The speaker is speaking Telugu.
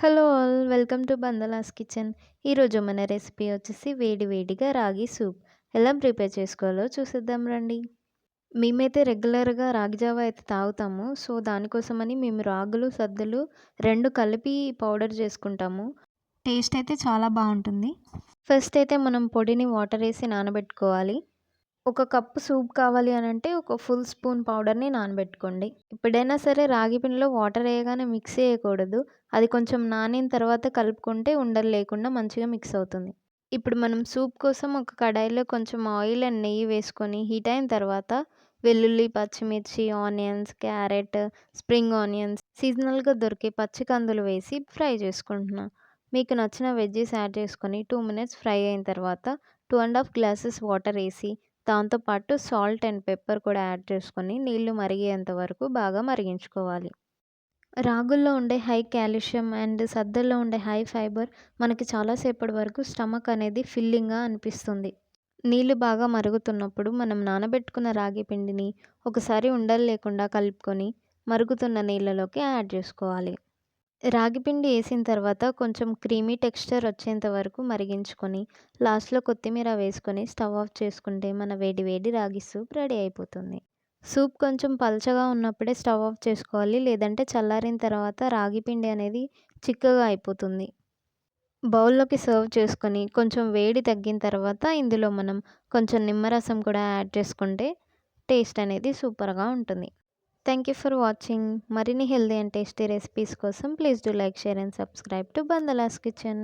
Hello all welcome to Bandala's kitchen. ఈరోజు మన రెసిపీ వచ్చేసి వేడి వేడిగా రాగి సూప్. ఎలా ప్రిపేర్ చేసుకోవాలో చూసేద్దాం రండి. మేమైతే రెగ్యులర్గా రాగి జావా అయితే తాగుతాము. సో దానికోసమని మేము రాగులు సద్దులు రెండు కలిపి పౌడర్ చేసుకుంటాము. టేస్ట్ అయితే చాలా బాగుంటుంది. ఫస్ట్ అయితే మనం పొడిని వాటర్ వేసి నానబెట్టుకోవాలి. ఒక కప్పు సూప్ కావాలి అని అంటే ఒక ఫుల్ స్పూన్ పౌడర్ని నానబెట్టుకోండి. ఎప్పుడైనా సరే రాగి పిండిలో వాటర్ వేయగానే మిక్స్ చేయకూడదు. అది కొంచెం నానిన తర్వాత కలుపుకుంటే ఉండలు లేకుండా మంచిగా మిక్స్ అవుతుంది. ఇప్పుడు మనం సూప్ కోసం ఒక కడాయిలో కొంచెం ఆయిల్ అండ్ నెయ్యి వేసుకొని హీట్ అయిన తర్వాత వెల్లుల్లి పచ్చిమిర్చి ఆనియన్స్ క్యారెట్ స్ప్రింగ్ ఆనియన్స్ సీజనల్గా దొరికే పచ్చి కందులు వేసి ఫ్రై చేసుకుంటున్నాను మీకు నచ్చిన వెజ్జీస్ యాడ్ చేసుకొని టూ మినిట్స్ ఫ్రై అయిన తర్వాత two and half glasses water వేసి దాంతోపాటు సాల్ట్ అండ్ పెప్పర్ కూడా యాడ్ చేసుకొని నీళ్ళు మరిగేంత వరకు బాగా మరిగించుకోవాలి. రాగుల్లో ఉండే హై కాల్షియం అండ్ సద్దల్లో ఉండే హై ఫైబర్ మనకి చాలాసేపటి వరకు స్టమక్ అనేది ఫిల్లింగ్గా అనిపిస్తుంది. నీళ్ళు బాగా మరుగుతున్నప్పుడు మనం నానబెట్టుకున్న రాగి పిండిని ఒకసారి ఉండలు లేకుండా కలుపుకొని మరుగుతున్న నీళ్ళలోకి యాడ్ చేసుకోవాలి. రాగిపిండి వేసిన తర్వాత కొంచెం క్రీమీ టెక్స్చర్ వచ్చేంత వరకు మరిగించుకొని లాస్ట్లో కొత్తిమీర వేసుకొని స్టవ్ ఆఫ్ చేసుకుంటే మన వేడి వేడి రాగి సూప్ రెడీ అయిపోతుంది. సూప్ కొంచెం పలచగా ఉన్నప్పుడే స్టవ్ ఆఫ్ చేసుకోవాలి లేదంటే చల్లారిన తర్వాత రాగి పిండి అనేది చిక్కగా అయిపోతుంది. బౌల్లోకి సర్వ్ చేసుకొని కొంచెం వేడి తగ్గిన తర్వాత ఇందులో మనం కొంచెం నిమ్మరసం కూడా యాడ్ చేసుకుంటే టేస్ట్ అనేది సూపర్గా ఉంటుంది. థ్యాంక్ యూ ఫర్ వాచింగ్ మరిన్ని హెల్దీ అండ్ టేస్టీ రెసిపీస్ కోసం please do like share and subscribe to Bandala's kitchen